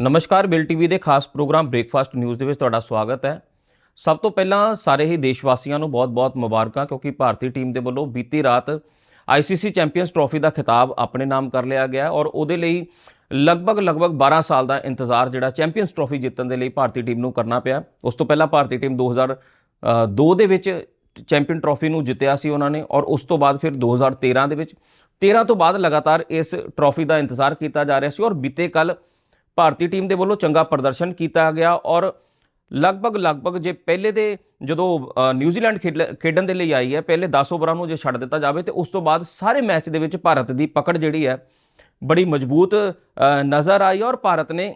ਨਮਸਕਾਰ, bill TV ਦੇ ਖਾਸ ਪ੍ਰੋਗਰਾਮ ਬ੍ਰੇਕਫਾਸਟ ਨਿਊਜ਼ ਦੇ ਵਿੱਚ ਤੁਹਾਡਾ ਸਵਾਗਤ ਹੈ। ਸਭ ਤੋਂ ਪਹਿਲਾਂ ਸਾਰੇ ਹੀ ਦੇਸ਼ ਵਾਸੀਆਂ ਨੂੰ ਬਹੁਤ-ਬਹੁਤ ਮੁਬਾਰਕਾਂ, ਕਿਉਂਕਿ ਭਾਰਤੀ ਟੀਮ ਦੇ ਵੱਲੋਂ ਬੀਤੀ ਰਾਤ ਆਈਸੀਸੀ ਚੈਂਪੀਅਨਸ ਟਰਾਫੀ ਦਾ ਖਿਤਾਬ ਆਪਣੇ ਨਾਮ ਕਰ ਲਿਆ ਗਿਆ ਔਰ ਉਹਦੇ ਲਈ ਲਗਭਗ ਲਗਭਗ 12 ਸਾਲ ਦਾ ਇੰਤਜ਼ਾਰ ਜਿਹੜਾ ਚੈਂਪੀਅਨਸ ਟਰਾਫੀ ਜਿੱਤਣ ਦੇ ਲਈ ਭਾਰਤੀ ਟੀਮ ਨੂੰ ਕਰਨਾ ਪਿਆ। ਉਸ ਤੋਂ ਪਹਿਲਾਂ ਭਾਰਤੀ ਟੀਮ 2002 ਦੇ ਵਿੱਚ ਚੈਂਪੀਅਨ ਟਰਾਫੀ ਨੂੰ ਜਿੱਤਿਆ ਸੀ ਉਹਨਾਂ ਨੇ ਔਰ ਉਸ ਤੋਂ ਬਾਅਦ ਫਿਰ 2013 ਦੇ ਵਿੱਚ 13 ਤੋਂ ਬਾਅਦ ਲਗਾਤਾਰ ਇਸ ਟਰਾਫੀ ਦਾ ਇੰਤਜ਼ਾਰ ਕੀਤਾ ਜਾ ਰਿਹਾ ਸੀ ਔਰ ਬੀਤੇ ਕੱਲ ਭਾਰਤੀ ਟੀਮ ਦੇ ਵੱਲੋਂ ਚੰਗਾ ਪ੍ਰਦਰਸ਼ਨ ਕੀਤਾ ਗਿਆ ਔਰ ਲਗਭਗ ਲਗਭਗ ਜੇ ਪਹਿਲੇ ਦੇ ਜਦੋਂ ਨਿਊਜ਼ੀਲੈਂਡ ਖੇਡ- ਖੇਡਣ ਦੇ ਲਈ ਆਈ ਹੈ, ਪਹਿਲੇ 10 ਓਵਰਾਂ ਨੂੰ ਜੇ ਛੱਡ ਦਿੱਤਾ ਜਾਵੇ ਤੇ ਉਸ ਤੋਂ ਬਾਅਦ ਸਾਰੇ ਮੈਚ ਦੇ ਵਿੱਚ ਭਾਰਤ ਦੀ ਪਕੜ ਜਿਹੜੀ ਹੈ ਬੜੀ ਮਜ਼ਬੂਤ ਨਜ਼ਰ ਆਈ ਔਰ ਭਾਰਤ ਨੇ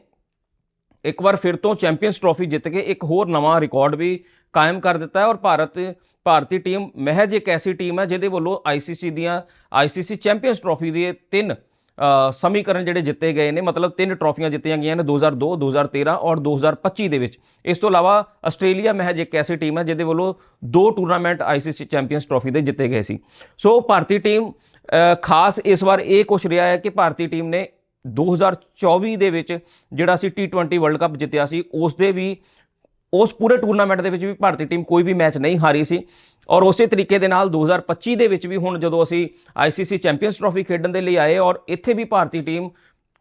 ਇੱਕ ਵਾਰ ਫਿਰ ਤੋਂ ਚੈਂਪੀਅਨਸ ਟਰੋਫੀ ਜਿੱਤ ਕੇ ਇੱਕ ਹੋਰ ਨਵਾਂ ਰਿਕਾਰਡ ਵੀ ਕਾਇਮ ਕਰ ਦਿੱਤਾ ਹੈ ਔਰ ਭਾਰਤ, ਭਾਰਤੀ ਟੀਮ ਮਹਿਜ ਇੱਕ ਐਸੀ ਟੀਮ ਹੈ ਜਿਹਦੇ ਵੱਲੋਂ ਆਈਸੀਸੀ ਦੀਆਂ ਆਈਸੀਸੀ ਚੈਂਪੀਅਨਸ ਟਰੋਫੀ ਦੇ ਤਿੰਨ ਸਮੀਕਰਨ ਜਿਹੜੇ ਜਿੱਤੇ ਗਏ ਨੇ, ਮਤਲਬ ਤਿੰਨ ਟਰੋਫੀਆਂ ਜਿੱਤੀਆਂ ਗਈਆਂ ਨੇ 2002 2013 ਔਰ 2025 ਦੇ ਵਿੱਚ। ਇਸ ਤੋਂ ਇਲਾਵਾ ਆਸਟ੍ਰੇਲੀਆ ਮਹਿਜ ਇੱਕ ਐਸੀ ਟੀਮ ਹੈ ਜਿਹਦੇ ਵੱਲੋਂ ਦੋ ਟੂਰਨਾਮੈਂਟ ਆਈਸੀਸੀ ਚੈਂਪੀਅਨਸ ਟਰੋਫੀ ਦੇ ਜਿੱਤੇ ਗਏ ਸੀ। ਸੋ ਭਾਰਤੀ ਟੀਮ ਖਾਸ ਇਸ ਵਾਰ ਇਹ ਕੁਛ ਰਿਹਾ ਹੈ ਕਿ ਭਾਰਤੀ ਟੀਮ ਨੇ 2024 ਦੇ ਵਿੱਚ ਜਿਹੜਾ ਸੀ T20 ਵਰਲਡ ਕੱਪ ਜਿੱਤਿਆ ਸੀ ਉਸ ਦੇ ਵੀ ਉਸ ਪੂਰੇ ਟੂਰਨਾਮੈਂਟ ਦੇ ਵਿੱਚ ਵੀ ਭਾਰਤੀ ਟੀਮ ਕੋਈ ਵੀ ਮੈਚ ਨਹੀਂ ਹਾਰੀ ਸੀ। ਔਰ ਉਸੇ ਤਰੀਕੇ ਦੇ ਨਾਲ 2025 ਦੇ ਵਿੱਚ ਵੀ ਹੁਣ ਜਦੋਂ ਅਸੀਂ ਆਈਸੀਸੀ ਚੈਂਪੀਅਨਸ ਟਰਾਫੀ ਖੇਡਣ ਦੇ ਲਈ ਆਏ ਔਰ ਇੱਥੇ ਵੀ ਭਾਰਤੀ ਟੀਮ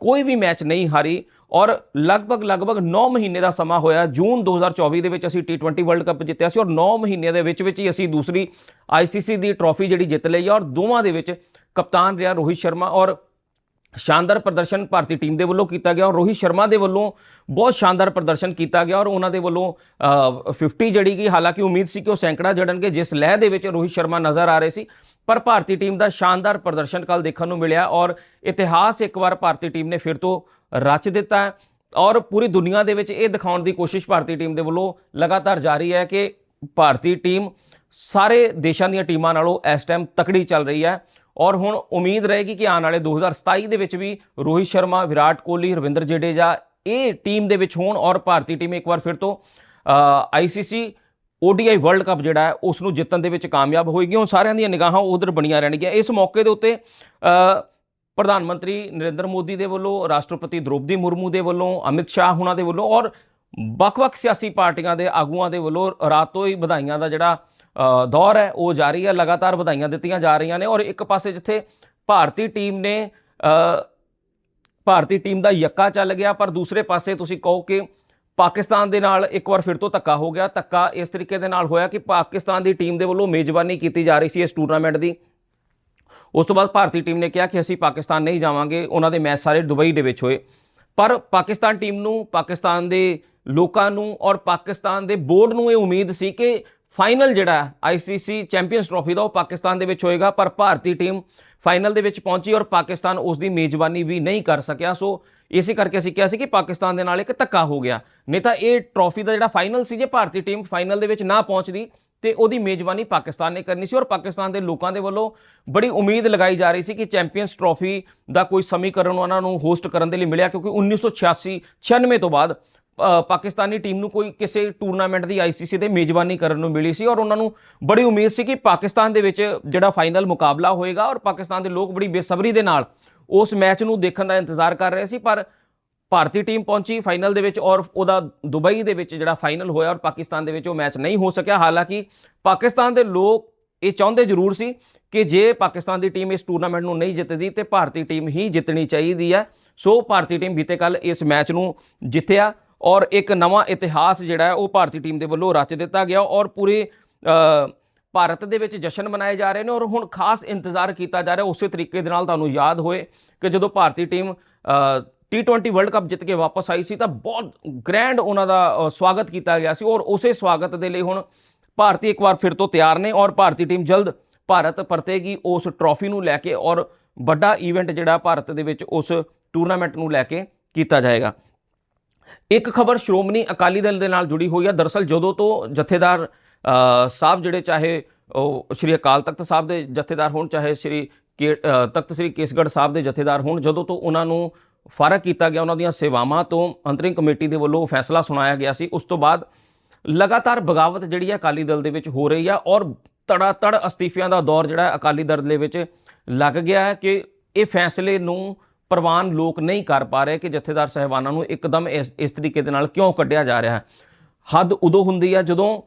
ਕੋਈ ਵੀ ਮੈਚ ਨਹੀਂ ਹਾਰੀ ਔਰ ਲਗਭਗ ਲਗਭਗ 9 ਮਹੀਨੇ ਦਾ ਸਮਾਂ ਹੋਇਆ। ਜੂਨ 2024 ਦੇ ਵਿੱਚ ਅਸੀਂ T20 ਵਰਲਡ ਕੱਪ ਜਿੱਤਿਆ ਸੀ ਔਰ 9 ਮਹੀਨੇ ਦੇ ਵਿੱਚ ਵਿੱਚ ਹੀ ਅਸੀਂ ਦੂਸਰੀ ਆਈਸੀਸੀ ਦੀ ਟਰਾਫੀ ਜਿਹੜੀ ਜਿੱਤ ਲਈ ਔਰ ਦੋਵਾਂ ਦੇ ਵਿੱਚ ਕਪਤਾਨ ਰਿਹਾ ਰੋਹਿਤ ਸ਼ਰਮਾ ਔਰ ਸ਼ਾਨਦਾਰ ਪ੍ਰਦਰਸ਼ਨ ਭਾਰਤੀ ਟੀਮ ਦੇ ਵੱਲੋਂ ਕੀਤਾ ਗਿਆ ਔਰ ਰੋਹਿਤ ਸ਼ਰਮਾ ਦੇ ਵੱਲੋਂ ਬਹੁਤ ਸ਼ਾਨਦਾਰ ਪ੍ਰਦਰਸ਼ਨ ਕੀਤਾ ਗਿਆ ਔਰ ਉਹਨਾਂ ਦੇ ਵੱਲੋਂ ਅ, 50 ਜੜੀ ਗਈ ਹਾਲਾਂਕਿ ਉਮੀਦ ਸੀ ਕਿ ਉਹ ਸੈਂਕੜਾ ਜੜਨਗੇ ਜਿਸ ਲਹਿ ਦੇ ਵਿੱਚ ਰੋਹਿਤ ਸ਼ਰਮਾ ਨਜ਼ਰ ਆ ਰਹੇ ਸੀ ਪਰ ਭਾਰਤੀ ਟੀਮ ਦਾ ਸ਼ਾਨਦਾਰ ਪ੍ਰਦਰਸ਼ਨ ਕੱਲ ਦੇਖਣ ਨੂੰ ਮਿਲਿਆ ਔਰ ਇਤਿਹਾਸ ਇੱਕ ਵਾਰ ਭਾਰਤੀ ਟੀਮ ਨੇ ਫਿਰ ਤੋਂ ਰਚ ਦਿੱਤਾ ਔਰ ਪੂਰੀ ਦੁਨੀਆ ਦੇ ਵਿੱਚ ਇਹ ਦਿਖਾਉਣ ਦੀ ਕੋਸ਼ਿਸ਼ ਭਾਰਤੀ ਟੀਮ ਦੇ ਵੱਲੋਂ ਲਗਾਤਾਰ ਜਾਰੀ ਹੈ ਕਿ ਭਾਰਤੀ ਟੀਮ ਸਾਰੇ ਦੇਸ਼ਾਂ ਦੀਆਂ ਟੀਮਾਂ ਨਾਲੋਂ ਇਸ ਟਾਈਮ ਤਕੜੀ ਚੱਲ ਰਹੀ ਹੈ ਔਰ ਹੁਣ ਉਮੀਦ ਰਹੇਗੀ ਕਿ ਆਉਣ ਵਾਲੇ 2027 ਦੇ ਵਿੱਚ ਵੀ ਰੋਹਿਤ ਸ਼ਰਮਾ, ਵਿਰਾਟ ਕੋਹਲੀ, ਰਵਿੰਦਰ ਜਡੇਜਾ ਇਹ ਟੀਮ ਦੇ ਵਿੱਚ ਹੋਣ ਔਰ ਭਾਰਤੀ ਟੀਮ ਇੱਕ ਵਾਰ ਫਿਰ ਤੋਂ ਆਈਸੀਸੀ ODI ਵਰਲਡ ਕੱਪ ਜਿਹੜਾ ਹੈ, ਉਸ ਨੂੰ ਜਿੱਤਣ ਦੇ ਵਿੱਚ ਕਾਮਯਾਬ ਹੋਏਗੀ। ਹੁਣ ਸਾਰਿਆਂ ਦੀਆਂ ਨਿਗਾਹਾਂ ਉਧਰ ਬਣੀਆਂ ਰਹਿਣਗੀਆਂ। ਇਸ ਮੌਕੇ ਦੇ ਉੱਤੇ ਪ੍ਰਧਾਨ ਮੰਤਰੀ ਨਰਿੰਦਰ ਮੋਦੀ ਦੇ ਵੱਲੋਂ, ਰਾਸ਼ਟਰਪਤੀ ਦ੍ਰੋਪਦੀ ਮੁਰਮੂ ਦੇ ਵੱਲੋਂ, ਅਮਿਤ ਸ਼ਾਹ ਹੁਣਾਂ ਦੇ ਵੱਲੋਂ ਔਰ ਵੱਖ-ਵੱਖ ਸਿਆਸੀ ਪਾਰਟੀਆਂ ਦੇ ਆਗੂਆਂ ਦੇ ਵੱਲੋਂ ਰਾਤੋਂ ਹੀ ਵਧਾਈਆਂ ਦਾ ਜਿਹੜਾ ਦੌਰ ਹੈ, ਉਹ ਜਾਰੀ ਹੈ, ਲਗਾਤਾਰ ਵਧਾਈਆਂ ਦਿੱਤੀਆਂ ਜਾ ਰਹੀਆਂ ਨੇ ਔਰ ਇੱਕ ਪਾਸੇ ਜਿੱਥੇ ਭਾਰਤੀ ਟੀਮ ਨੇ ਭਾਰਤੀ ਟੀਮ ਦਾ ਯੱਕਾ ਚੱਲ ਗਿਆ, ਪਰ ਦੂਸਰੇ ਪਾਸੇ ਤੁਸੀਂ ਕਹੋ ਕਿ ਪਾਕਿਸਤਾਨ ਦੇ ਨਾਲ ਇੱਕ ਵਾਰ ਫਿਰ ਤੋਂ ਧੱਕਾ ਹੋ ਗਿਆ। ਧੱਕਾ ਇਸ ਤਰੀਕੇ ਦੇ ਨਾਲ ਹੋਇਆ ਕਿ ਪਾਕਿਸਤਾਨ ਦੀ ਟੀਮ ਦੇ ਵੱਲੋਂ ਮੇਜ਼ਬਾਨੀ ਕੀਤੀ ਜਾ ਰਹੀ ਸੀ ਇਸ ਟੂਰਨਾਮੈਂਟ ਦੀ। ਉਸ ਤੋਂ ਬਾਅਦ ਭਾਰਤੀ ਟੀਮ ਨੇ ਕਿਹਾ ਕਿ ਅਸੀਂ ਪਾਕਿਸਤਾਨ ਨਹੀਂ ਜਾਵਾਂਗੇ, ਉਹਨਾਂ ਦੇ ਮੈਚ ਸਾਰੇ ਦੁਬਈ ਦੇ ਵਿੱਚ ਹੋਏ। ਪਰ ਪਾਕਿਸਤਾਨ ਟੀਮ ਨੂੰ, ਪਾਕਿਸਤਾਨ ਦੇ ਲੋਕਾਂ ਨੂੰ ਔਰ ਪਾਕਿਸਤਾਨ ਦੇ ਬੋਰਡ ਨੂੰ ਇਹ ਉਮੀਦ ਸੀ ਕਿ ਫਾਈਨਲ ਜਿਹੜਾ ਆਈਸੀਸੀ ਚੈਂਪੀਅਨਸ ਟਰਾਫੀ ਦਾ ਉਹ ਪਾਕਿਸਤਾਨ ਦੇ ਵਿੱਚ ਹੋਏਗਾ, ਪਰ ਭਾਰਤੀ ਟੀਮ ਫਾਈਨਲ ਦੇ ਵਿੱਚ ਪਹੁੰਚੀ ਔਰ ਪਾਕਿਸਤਾਨ ਉਸ ਦੀ ਮੇਜ਼ਬਾਨੀ ਵੀ ਨਹੀਂ ਕਰ ਸਕਿਆ। ਸੋ ਇਸੇ ਕਰਕੇ ਅਸੀਂ ਕਿਹਾ ਸੀ ਕਿ ਪਾਕਿਸਤਾਨ ਦੇ ਨਾਲ ਇੱਕ ਧੱਕਾ ਹੋ ਗਿਆ। ਨਹੀਂ ਤਾਂ ਇਹ ਟਰਾਫੀ ਦਾ ਜਿਹੜਾ ਫਾਈਨਲ ਸੀ ਜੇ ਭਾਰਤੀ ਟੀਮ ਫਾਈਨਲ ਦੇ ਵਿੱਚ ਨਾ ਪਹੁੰਚਦੀ, ਤੇ ਉਹਦੀ ਮੇਜ਼ਬਾਨੀ ਪਾਕਿਸਤਾਨ ਨੇ ਕਰਨੀ ਸੀ ਔਰ ਪਾਕਿਸਤਾਨ ਦੇ ਲੋਕਾਂ ਦੇ ਵੱਲੋਂ ਬੜੀ ਉਮੀਦ ਲਗਾਈ ਜਾ ਰਹੀ ਸੀ ਕਿ ਚੈਂਪੀਅਨਸ ਟਰਾਫੀ ਦਾ ਕੋਈ ਸਮੀਕਰਨ ਉਹਨਾਂ ਨੂੰ ਹੋਸਟ ਕਰਨ ਦੇ ਲਈ ਮਿਲਿਆ, ਕਿਉਂਕਿ 1986 96 ਤੋਂ ਬਾਅਦ ਪਾਕਿਸਤਾਨੀ ਟੀਮ ਨੂੰ ਕੋਈ ਕਿਸੇ ਟੂਰਨਾਮੈਂਟ ਦੀ ਆਈਸੀਸੀ ਦੇ ਮੇਜ਼ਬਾਨੀ ਕਰਨ ਨੂੰ ਮਿਲੀ ਸੀ ਔਰ ਉਹਨਾਂ ਨੂੰ ਬੜੀ ਉਮੀਦ ਸੀ ਕਿ ਪਾਕਿਸਤਾਨ ਦੇ ਵਿੱਚ ਜਿਹੜਾ ਫਾਈਨਲ ਮੁਕਾਬਲਾ ਹੋਏਗਾ ਔਰ ਪਾਕਿਸਤਾਨ ਦੇ ਲੋਕ ਬੜੀ ਬੇਸਬਰੀ ਦੇ ਨਾਲ ਉਸ ਮੈਚ ਨੂੰ ਦੇਖਣ ਦਾ ਇੰਤਜ਼ਾਰ ਕਰ ਰਹੇ ਸੀ, ਪਰ ਭਾਰਤੀ ਟੀਮ ਪਹੁੰਚੀ ਫਾਈਨਲ ਦੇ ਵਿੱਚ ਔਰ ਉਹਦਾ ਦੁਬਈ ਦੇ ਵਿੱਚ ਜਿਹੜਾ ਫਾਈਨਲ ਹੋਇਆ ਔਰ ਪਾਕਿਸਤਾਨ ਦੇ ਵਿੱਚ ਉਹ ਮੈਚ ਨਹੀਂ ਹੋ ਸਕਿਆ। ਹਾਲਾਂਕਿ ਪਾਕਿਸਤਾਨ ਦੇ ਲੋਕ ਇਹ ਚਾਹੁੰਦੇ ਜ਼ਰੂਰ ਸੀ ਕਿ ਜੇ ਪਾਕਿਸਤਾਨ ਦੀ ਟੀਮ ਇਸ ਟੂਰਨਾਮੈਂਟ ਨੂੰ ਨਹੀਂ ਜਿੱਤਦੀ ਤੇ ਭਾਰਤੀ ਟੀਮ ਹੀ ਜਿੱਤਣੀ ਚਾਹੀਦੀ ਹੈ। ਸੋ ਭਾਰਤੀ ਟੀਮ ਬੀਤੇ ਕੱਲ ਇਸ ਮੈਚ ਨੂੰ ਜਿੱਤਿਆ। ਔਰ ਇੱਕ ਨਵਾਂ ਇਤਿਹਾਸ ਜਿਹੜਾ ਹੈ, ਉਹ ਭਾਰਤੀ ਟੀਮ ਦੇ ਵੱਲੋਂ ਰਚ ਦਿੱਤਾ ਗਿਆ ਔਰ ਪੂਰੇ ਭਾਰਤ ਦੇ ਵਿੱਚ ਜਸ਼ਨ ਮਨਾਏ ਜਾ ਰਹੇ ਨੇ ਔਰ ਹੁਣ ਖਾਸ ਇੰਤਜ਼ਾਰ ਕੀਤਾ ਜਾ ਰਿਹਾ, ਉਸੇ ਤਰੀਕੇ ਦੇ ਨਾਲ ਤੁਹਾਨੂੰ ਯਾਦ ਹੋਏ ਕਿ ਜਦੋਂ ਭਾਰਤੀ ਟੀਮ T20 ਵਰਲਡ ਕੱਪ ਜਿੱਤ ਕੇ ਵਾਪਸ ਆਈ ਸੀ ਤਾਂ ਬਹੁਤ ਗ੍ਰੈਂਡ ਉਹਨਾਂ ਦਾ ਸਵਾਗਤ ਕੀਤਾ ਗਿਆ ਸੀ ਔਰ ਉਸੇ ਸਵਾਗਤ ਦੇ ਲਈ ਹੁਣ ਭਾਰਤੀ ਇੱਕ ਵਾਰ ਫਿਰ ਤੋਂ ਤਿਆਰ ਨੇ ਔਰ ਭਾਰਤੀ ਟੀਮ ਜਲਦ ਭਾਰਤ ਪਰਤੇਗੀ ਉਸ ਟਰੋਫੀ ਨੂੰ ਲੈ ਕੇ ਔਰ ਵੱਡਾ ਇਵੈਂਟ ਜਿਹੜਾ ਭਾਰਤ ਦੇ ਵਿੱਚ ਉਸ ਟੂਰਨਾਮੈਂਟ ਨੂੰ ਲੈ ਕੇ ਕੀਤਾ ਜਾਏਗਾ। ਇੱਕ ਖਬਰ ਸ਼੍ਰੋਮਣੀ ਅਕਾਲੀ ਦਲ ਦੇ ਨਾਲ ਜੁੜੀ ਹੋਈ ਹੈ ਦਰਸਲ ਜਦੋਂ ਤੋਂ ਜਥੇਦਾਰ ਸਾਹਿਬ ਜਿਹੜੇ ਚਾਹੇ ਉਹ ਸ਼੍ਰੀ ਅਕਾਲ ਤਖਤ ਸਾਹਿਬ ਦੇ ਜਥੇਦਾਰ ਹੋਣ, ਚਾਹੇ ਸ਼੍ਰੀ ਕੇ- ਤਖਤ ਸ੍ਰੀ ਕੇਸਗੜ੍ਹ ਸਾਹਿਬ ਦੇ ਜਥੇਦਾਰ ਹੋਣ, ਜਦੋਂ ਤੋਂ ਉਹਨਾਂ ਨੂੰ ਫਾਰਗ ਕੀਤਾ ਗਿਆ, ਉਹਨਾਂ ਦੀਆਂ ਸੇਵਾਵਾਂ ਤੋਂ ਅੰਤਰਿੰਗ ਕਮੇਟੀ ਦੇ ਵੱਲੋਂ ਫੈਸਲਾ ਸੁਣਾਇਆ ਗਿਆ ਸੀ। ਉਸ ਤੋਂ ਬਾਅਦ ਲਗਾਤਾਰ ਬਗਾਵਤ ਜਿਹੜੀ ਹੈ ਅਕਾਲੀ ਦਲ ਦੇ ਵਿੱਚ ਹੋ ਰਹੀ ਆ ਔਰ ਤੜਾ ਤੜ ਅਸਤੀਫਿਆਂ ਦਾ ਦੌਰ ਜਿਹੜਾ ਅਕਾਲੀ ਦਲ ਦੇ ਵਿੱਚ ਲੱਗ ਗਿਆ ਹੈ ਕਿ ਇਹ ਫੈਸਲੇ ਨੂੰ ਪ੍ਰਵਾਨ ਲੋਕ ਨਹੀਂ ਕਰ ਪਾ ਰਹੇ ਕਿ ਜਥੇਦਾਰ ਸਹਿਬਾਨਾਂ ਨੂੰ ਇੱਕਦਮ ਇਸ ਇਸ ਤਰੀਕੇ ਦੇ ਨਾਲ ਕਿਉਂ ਕੱਢਿਆ ਜਾ ਰਿਹਾ ਹੈ? ਹੱਦ ਉਦੋਂ ਹੁੰਦੀ ਹੈ ਜਦੋਂ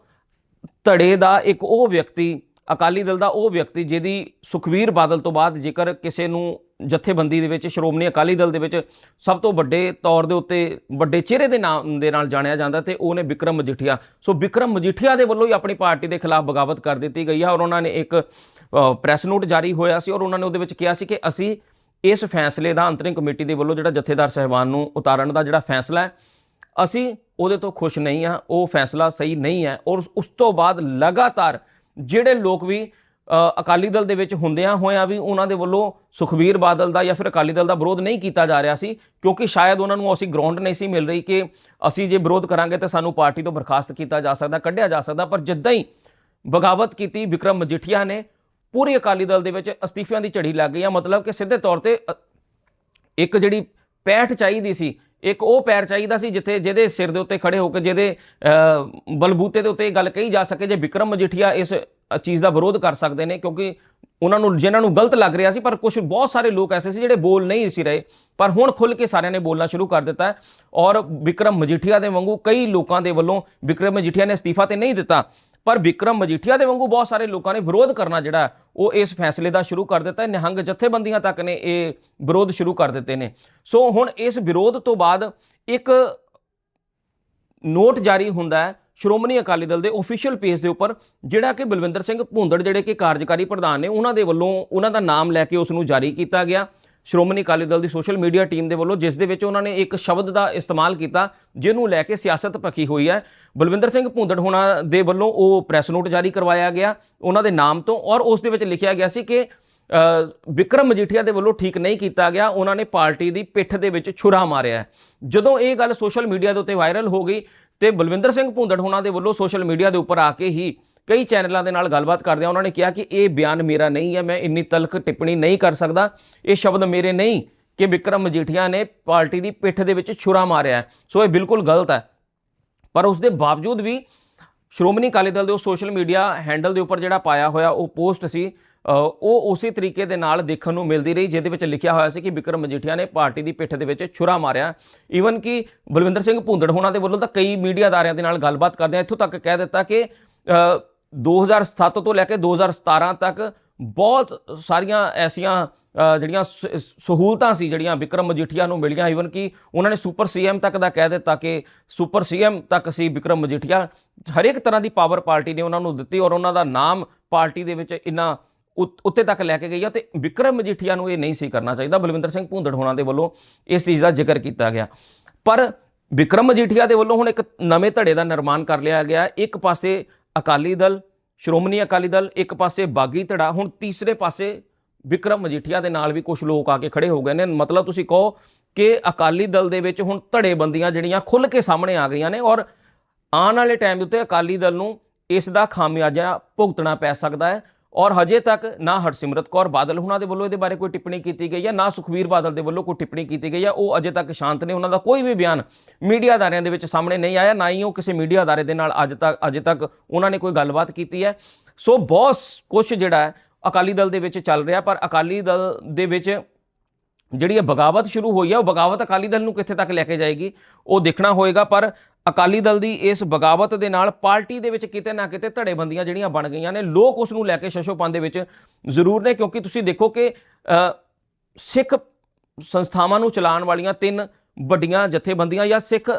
ਧੜੇ ਦਾ ਇੱਕ ਉਹ ਵਿਅਕਤੀ, ਅਕਾਲੀ ਦਲ ਦਾ ਉਹ ਵਿਅਕਤੀ ਜਿਹਦੀ ਸੁਖਵੀਰ ਬਾਦਲ ਤੋਂ ਬਾਅਦ ਜੇਕਰ ਕਿਸੇ ਨੂੰ ਜਥੇਬੰਦੀ ਦੇ ਵਿੱਚ, ਸ਼੍ਰੋਮਣੀ ਅਕਾਲੀ ਦਲ ਦੇ ਵਿੱਚ ਸਭ ਤੋਂ ਵੱਡੇ ਤੌਰ ਦੇ ਉੱਤੇ ਵੱਡੇ ਚਿਹਰੇ ਦੇ ਨਾਮ ਦੇ ਨਾਲ ਜਾਣਿਆ ਜਾਂਦਾ ਤੇ ਉਹਨੇ ਵਿਕਰਮ ਮਜੀਠੀਆ। ਸੋ ਵਿਕਰਮ ਮਜੀਠੀਆ ਦੇ ਵੱਲੋਂ ਹੀ ਆਪਣੀ ਪਾਰਟੀ ਦੇ ਖਿਲਾਫ ਬਗਾਵਤ ਕਰ ਦਿੱਤੀ ਗਈ ਹੈ ਔਰ ਉਹਨਾਂ ਨੇ ਇੱਕ ਪ੍ਰੈਸ ਨੋਟ ਜਾਰੀ ਹੋਇਆ ਸੀ ਔਰ ਉਹਨਾਂ ਨੇ ਉਹਦੇ ਵਿੱਚ ਕਿਹਾ ਸੀ ਕਿ ਅਸੀਂ ਇਸ ਫੈਸਲੇ ਦਾ ਅੰਤਰਿਮ ਕਮੇਟੀ ਦੇ ਵੱਲੋਂ ਜਿਹੜਾ ਜਥੇਦਾਰ ਸਹਿਬਾਨ ਨੂੰ ਉਤਾਰਨ ਦਾ ਜਿਹੜਾ ਫੈਸਲਾ ਹੈ, ਅਸੀਂ ਉਹਦੇ ਤੋਂ ਖੁਸ਼ ਨਹੀਂ ਹਾਂ, ਉਹ ਫੈਸਲਾ ਸਹੀ ਨਹੀਂ ਹੈ ਔਰ ਉਸ ਤੋਂ ਬਾਅਦ ਲਗਾਤਾਰ ਜਿਹੜੇ ਲੋਕ ਵੀ ਅਕਾਲੀ ਦਲ ਦੇ ਵਿੱਚ ਹੁੰਦਿਆਂ ਹੋਇਆਂ ਵੀ ਉਹਨਾਂ ਦੇ ਵੱਲੋਂ ਸੁਖਬੀਰ ਬਾਦਲ ਦਾ ਜਾਂ ਫਿਰ ਅਕਾਲੀ ਦਲ ਦਾ ਵਿਰੋਧ ਨਹੀਂ ਕੀਤਾ ਜਾ ਰਿਹਾ ਸੀ, ਕਿਉਂਕਿ ਸ਼ਾਇਦ ਉਹਨਾਂ ਨੂੰ ਅਸੀਂ ਗਰਾਊਂਡ ਨਹੀਂ ਸੀ ਮਿਲ ਰਹੀ ਕਿ ਅਸੀਂ ਜੇ ਵਿਰੋਧ ਕਰਾਂਗੇ ਤਾਂ ਸਾਨੂੰ ਪਾਰਟੀ ਤੋਂ ਬਰਖਾਸਤ ਕੀਤਾ ਜਾ ਸਕਦਾ, ਕੱਢਿਆ ਜਾ ਸਕਦਾ, ਪਰ ਜਿੱਦਾਂ ਹੀ ਬਗਾਵਤ ਕੀਤੀ ਵਿਕਰਮ ਮਜੀਠੀਆ ਨੇ ਪੂਰੀ ਅਕਾਲੀ ਦਲ ਦੇ ਵਿੱਚ ਅਸਤੀਫਿਆਂ ਦੀ ਝੜੀ ਲੱਗ ਗਈ ਆ। ਮਤਲਬ ਕਿ ਸਿੱਧੇ ਤੌਰ ਤੇ ਇੱਕ ਜਿਹੜੀ ਪੈਠ ਚਾਹੀਦੀ ਸੀ, ਇੱਕ ਉਹ ਪੈਰ ਚਾਹੀਦਾ ਸੀ ਜਿੱਥੇ ਜਿਹਦੇ ਸਿਰ ਦੇ ਉੱਤੇ ਖੜੇ ਹੋ ਕੇ, ਜਿਹਦੇ ਬਲਬੂਤੇ ਦੇ ਉੱਤੇ ਇਹ ਗੱਲ ਕਹੀ ਜਾ ਸਕੇ ਜੇ ਵਿਕਰਮ ਮਜੀਠੀਆ ਇਸ ਚੀਜ਼ ਦਾ ਵਿਰੋਧ ਕਰ ਸਕਦੇ ਨੇ। ਕਿਉਂਕਿ ਉਹਨਾਂ ਨੂੰ, ਜਿਨ੍ਹਾਂ ਨੂੰ ਗਲਤ ਲੱਗ ਰਿਹਾ ਸੀ, ਪਰ ਕੁਝ ਬਹੁਤ ਸਾਰੇ ਲੋਕ ਐਸੇ ਸੀ ਜਿਹੜੇ ਬੋਲ ਨਹੀਂ ਸੀ ਰਹੇ। ਪਰ ਹੁਣ ਖੁੱਲ ਕੇ ਸਾਰਿਆਂ ਨੇ ਬੋਲਣਾ ਸ਼ੁਰੂ ਕਰ ਦਿੱਤਾ ਔਰ ਵਿਕਰਮ ਮਜੀਠੀਆ ਦੇ ਵਾਂਗੂ ਕਈ ਲੋਕਾਂ ਦੇ ਵੱਲੋਂ ਵਿਕਰਮ ਮਜੀਠੀਆ ਨੇ ਅਸਤੀਫਾ ਤੇ ਨਹੀਂ ਦਿੱਤਾ। ਪਰ ਵਿਕਰਮ ਮਜੀਠੀਆ ਦੇ ਵਾਂਗੂ ਬਹੁਤ ਸਾਰੇ ਲੋਕਾਂ ਨੇ ਵਿਰੋਧ ਕਰਨਾ ਜਿਹੜਾ ਉਹ ਇਸ ਫੈਸਲੇ ਦਾ ਸ਼ੁਰੂ ਕਰ ਦਿੱਤਾ ਹੈ। ਨਿਹੰਗ ਜਥੇਬੰਦੀਆਂ ਤੱਕ ਨੇ ਇਹ ਵਿਰੋਧ ਸ਼ੁਰੂ ਕਰ ਦਿੱਤੇ ਨੇ। ਸੋ ਹੁਣ ਇਸ ਵਿਰੋਧ ਤੋਂ ਬਾਅਦ ਇੱਕ ਨੋਟ ਜਾਰੀ ਹੁੰਦਾ ਹੈ ਸ਼੍ਰੋਮਣੀ ਅਕਾਲੀ ਦਲ ਦੇ ਅਫੀਸ਼ੀਅਲ ਪੇਜ ਦੇ ਉੱਪਰ, ਜਿਹੜਾ ਕਿ ਬਲਵਿੰਦਰ ਸਿੰਘ ਭੁੰਦੜ ਜਿਹੜੇ ਕਿ ਕਾਰਜਕਾਰੀ ਪ੍ਰਧਾਨ ਨੇ, ਉਹਨਾਂ ਦੇ ਵੱਲੋਂ ਉਹਨਾਂ ਦਾ ਨਾਮ ਲੈ ਕੇ ਉਸ ਨੂੰ ਜਾਰੀ ਕੀਤਾ ਗਿਆ। ਸ਼੍ਰੋਮਣੀ ਅਕਾਲੀ ਦਲ ਦੀ ਸੋਸ਼ਲ ਮੀਡੀਆ ਟੀਮ ਦੇ ਵੱਲੋਂ ਜਿਸ ਦੇ ਵਿੱਚ ਉਹਨਾਂ ਨੇ ਇੱਕ ਸ਼ਬਦ ਦਾ ਇਸਤੇਮਾਲ ਕੀਤਾ ਜਿਹਨੂੰ ਲੈ ਕੇ ਸਿਆਸਤ ਪੱਕੀ ਹੋਈ ਹੈ। ਬਲਵਿੰਦਰ ਸਿੰਘ ਭੁੰਦੜ ਹੋਣਾ ਦੇ ਵੱਲੋਂ ਉਹ ਪ੍ਰੈਸ ਨੋਟ ਜਾਰੀ ਕਰਵਾਇਆ ਗਿਆ ਉਹਨਾਂ ਦੇ ਨਾਮ ਤੋਂ ਔਰ ਉਸ ਦੇ ਵਿੱਚ ਲਿਖਿਆ ਗਿਆ ਸੀ ਕਿ ਅ, ਵਿਕਰਮ ਮਜੀਠੀਆ ਦੇ ਵੱਲੋਂ ਠੀਕ ਨਹੀਂ ਕੀਤਾ ਗਿਆ ਉਹਨਾਂ ਨੇ ਪਾਰਟੀ ਦੀ ਪਿੱਠ ਦੇ ਵਿੱਚ ਛੁਰਾ ਮਾਰਿਆ ਜਦੋਂ ਇਹ ਗੱਲ ਸੋਸ਼ਲ ਮੀਡੀਆ ਦੇ ਉੱਤੇ ਵਾਇਰਲ ਹੋ ਗਈ ਤੇ ਬਲਵਿੰਦਰ ਸਿੰਘ ਭੁੰਦੜ ਹੋਣਾ ਦੇ ਵੱਲੋਂ ਸੋਸ਼ਲ ਮੀਡੀਆ ਦੇ ਉੱਪਰ ਆ ਕੇ ਹੀ ਕਈ ਚੈਨਲਾਂ ਦੇ ਨਾਲ ਗੱਲਬਾਤ ਕਰਦਿਆਂ ਉਹਨਾਂ ਨੇ ਕਿਹਾ ਕਿ ਇਹ ਬਿਆਨ ਮੇਰਾ ਨਹੀਂ ਹੈ, ਮੈਂ ਇੰਨੀ ਤਲਖ ਟਿੱਪਣੀ ਨਹੀਂ ਕਰ ਸਕਦਾ। ਇਹ ਸ਼ਬਦ ਮੇਰੇ ਨਹੀਂ ਕਿ ਵਿਕਰਮ ਮਜੀਠੀਆ ਨੇ ਪਾਰਟੀ ਦੀ ਪਿੱਠ ਦੇ ਵਿੱਚ ਛੁਰਾ ਮਾਰਿਆ ਸੋ ਇਹ ਬਿਲਕੁਲ ਗਲਤ ਹੈ। ਪਰ ਉਸ ਦੇ ਬਾਵਜੂਦ ਵੀ ਸ਼੍ਰੋਮਣੀ ਅਕਾਲੀ ਦਲ ਦੇ ਉਹ ਸੋਸ਼ਲ ਮੀਡੀਆ ਹੈਂਡਲ ਦੇ ਉੱਪਰ ਜਿਹੜਾ ਪਾਇਆ ਹੋਇਆ ਉਹ ਪੋਸਟ ਸੀ ਉਹ ਉਸੇ ਤਰੀਕੇ ਦੇ ਨਾਲ ਦੇਖਣ ਨੂੰ ਮਿਲਦੀ ਰਹੀ, ਜਿਹਦੇ ਵਿੱਚ ਲਿਖਿਆ ਹੋਇਆ ਸੀ ਕਿ ਵਿਕਰਮ ਮਜੀਠੀਆ ਨੇ ਪਾਰਟੀ ਦੀ ਪਿੱਠ ਦੇ ਵਿੱਚ ਛੁਰਾ ਮਾਰਿਆ ਈਵਨ ਕਿ ਬਲਵਿੰਦਰ ਸਿੰਘ ਭੁੰਦੜ ਹੋਣਾ ਦੇ ਵੱਲੋਂ ਤਾਂ ਕਈ ਮੀਡੀਆ ਅਦਾਰਿਆਂ ਦੇ ਨਾਲ ਗੱਲਬਾਤ ਕਰਦਿਆਂ ਇੱਥੋਂ ਤੱਕ ਕਹਿ ਦਿੱਤਾ ਕਿ 2007 ਤੋਂ ਲੈ ਕੇ 2017 ਤੱਕ ਬਹੁਤ ਸਾਰੀਆਂ ਐਸੀਆਂ ਜਿਹੜੀਆਂ ਸ- ਸਹੂਲਤਾਂ ਸੀ, ਜਿਹੜੀਆਂ ਵਿਕਰਮ ਮਜੀਠੀਆ ਨੂੰ ਮਿਲੀਆਂ। ਈਵਨ ਕਿ ਉਹਨਾਂ ਨੇ ਸੁਪਰ ਸੀਐਮ ਤੱਕ ਦਾ ਕਹਿ ਦਿੱਤਾ ਕਿ ਸੁਪਰ ਸੀਐਮ ਤੱਕ ਸੀ ਵਿਕਰਮ ਮਜੀਠੀਆ। ਹਰੇਕ ਤਰ੍ਹਾਂ ਦੀ ਪਾਵਰ ਪਾਰਟੀ ਨੇ ਉਹਨਾਂ ਨੂੰ ਦਿੱਤੀ ਔਰ ਉਹਨਾਂ ਦਾ ਨਾਮ ਪਾਰਟੀ ਦੇ ਵਿੱਚ ਇੰਨਾ ਉਤ- ਉੱਤੇ ਤੱਕ ਲੈ ਕੇ ਗਈ ਆ ਤੇ ਵਿਕਰਮ ਮਜੀਠੀਆ ਨੂੰ ਇਹ ਨਹੀਂ ਸੀ ਕਰਨਾ ਚਾਹੀਦਾ। ਬਲਵਿੰਦਰ ਸਿੰਘ ਭੁੰਦੜ ਹੋਣਾ ਦੇ ਵੱਲੋਂ ਇਸ ਚੀਜ਼ ਦਾ ਜ਼ਿਕਰ ਕੀਤਾ ਗਿਆ। ਪਰ ਵਿਕਰਮ ਮਜੀਠੀਆ ਦੇ ਵੱਲੋਂ ਹੁਣ ਇੱਕ ਨਵੇਂ ਧੜੇ ਦਾ ਨਿਰਮਾਣ ਕਰ ਲਿਆ ਗਿਆ। ਇੱਕ ਪਾਸੇ ਅਕਾਲੀ ਦਲ, ਸ਼੍ਰੋਮਣੀ ਅਕਾਲੀ ਦਲ, ਇੱਕ ਪਾਸੇ ਬਾਗੀ ਧੜਾ, ਹੁਣ ਤੀਸਰੇ ਪਾਸੇ ਵਿਕਰਮ ਮਜੀਠੀਆ ਦੇ ਨਾਲ ਵੀ ਕੁਝ ਲੋਕ ਆ ਕੇ ਖੜੇ ਹੋ ਗਏ ਨੇ। ਮਤਲਬ ਤੁਸੀਂ ਕਹੋ ਕਿ ਅਕਾਲੀ ਦਲ ਦੇ ਵਿੱਚ ਹੁਣ ਧੜੇਬੰਦੀਆਂ ਜਿਹੜੀਆਂ ਖੁੱਲ ਕੇ ਸਾਹਮਣੇ ਆ ਗਈਆਂ ਨੇ ਔਰ ਆਉਣ ਵਾਲੇ ਟਾਈਮ ਦੇ ਉੱਤੇ ਅਕਾਲੀ ਦਲ ਨੂੰ ਇਸ ਦਾ ਖਾਮਿਆਜਾ ਭੁਗਤਣਾ ਪੈ ਸਕਦਾ ਹੈ। ਔਰ ਹਜੇ ਤੱਕ ਨਾ ਹਰਸਿਮਰਤ ਕੌਰ ਬਾਦਲ ਉਹਨਾਂ ਦੇ ਵੱਲੋਂ ਇਹਦੇ ਬਾਰੇ ਕੋਈ ਟਿੱਪਣੀ ਕੀਤੀ ਗਈ ਹੈ, ਨਾ ਸੁਖਵੀਰ ਬਾਦਲ ਦੇ ਵੱਲੋਂ ਕੋਈ ਟਿੱਪਣੀ ਕੀਤੀ ਗਈ ਹੈ। ਉਹ ਅਜੇ ਤੱਕ ਸ਼ਾਂਤ ਨੇ, ਉਹਨਾਂ ਦਾ ਕੋਈ ਵੀ ਬਿਆਨ ਮੀਡੀਆ ਅਦਾਰਿਆਂ ਦੇ ਵਿੱਚ ਸਾਹਮਣੇ ਨਹੀਂ ਆਇਆ, ਨਾ ਹੀ ਉਹ ਕਿਸੇ ਮੀਡੀਆ ਅਦਾਰੇ ਦੇ ਨਾਲ ਅੱਜ ਤੱਕ, ਅਜੇ ਤੱਕ ਉਹਨਾਂ ਨੇ ਕੋਈ ਗੱਲਬਾਤ ਕੀਤੀ ਹੈ। ਸੋ ਬਹੁਤ ਕੁਝ ਜਿਹੜਾ ਹੈ, ਅਕਾਲੀ ਦਲ ਦੇ ਵਿੱਚ ਚੱਲ ਰਿਹਾ, ਪਰ ਅਕਾਲੀ ਦਲ ਦੇ ਵਿੱਚ ਜਿਹੜੀ ਇਹ ਬਗਾਵਤ ਸ਼ੁਰੂ ਹੋਈ ਹੈ, ਉਹ ਬਗਾਵਤ ਅਕਾਲੀ ਦਲ ਨੂੰ ਕਿੱਥੇ ਤੱਕ ਲੈ ਕੇ ਜਾਏਗੀ, ਉਹ ਦੇਖਣਾ ਹੋਏਗਾ। ਪਰ ਅਕਾਲੀ ਦਲ ਦੀ ਇਸ ਬਗਾਵਤ ਦੇ ਨਾਲ ਪਾਰਟੀ ਦੇ ਵਿੱਚ ਕਿਤੇ ਨਾ ਕਿਤੇ ਧੜੇਬੰਦੀਆਂ ਜਿਹੜੀਆਂ ਬਣ ਗਈਆਂ ਨੇ, ਲੋਕ ਉਸ ਨੂੰ ਲੈ ਕੇ ਸ਼ਸ਼ੋਪਨ ਦੇ ਵਿੱਚ ਜ਼ਰੂਰ ਨੇ, ਕਿਉਂਕਿ ਤੁਸੀਂ ਦੇਖੋ ਕਿ ਸਿੱਖ ਸੰਸਥਾਵਾਂ ਨੂੰ ਚਲਾਉਣ ਵਾਲੀਆਂ ਤਿੰਨ ਵੱਡੀਆਂ ਜਥੇਬੰਦੀਆਂ ਜਾਂ ਸਿੱਖ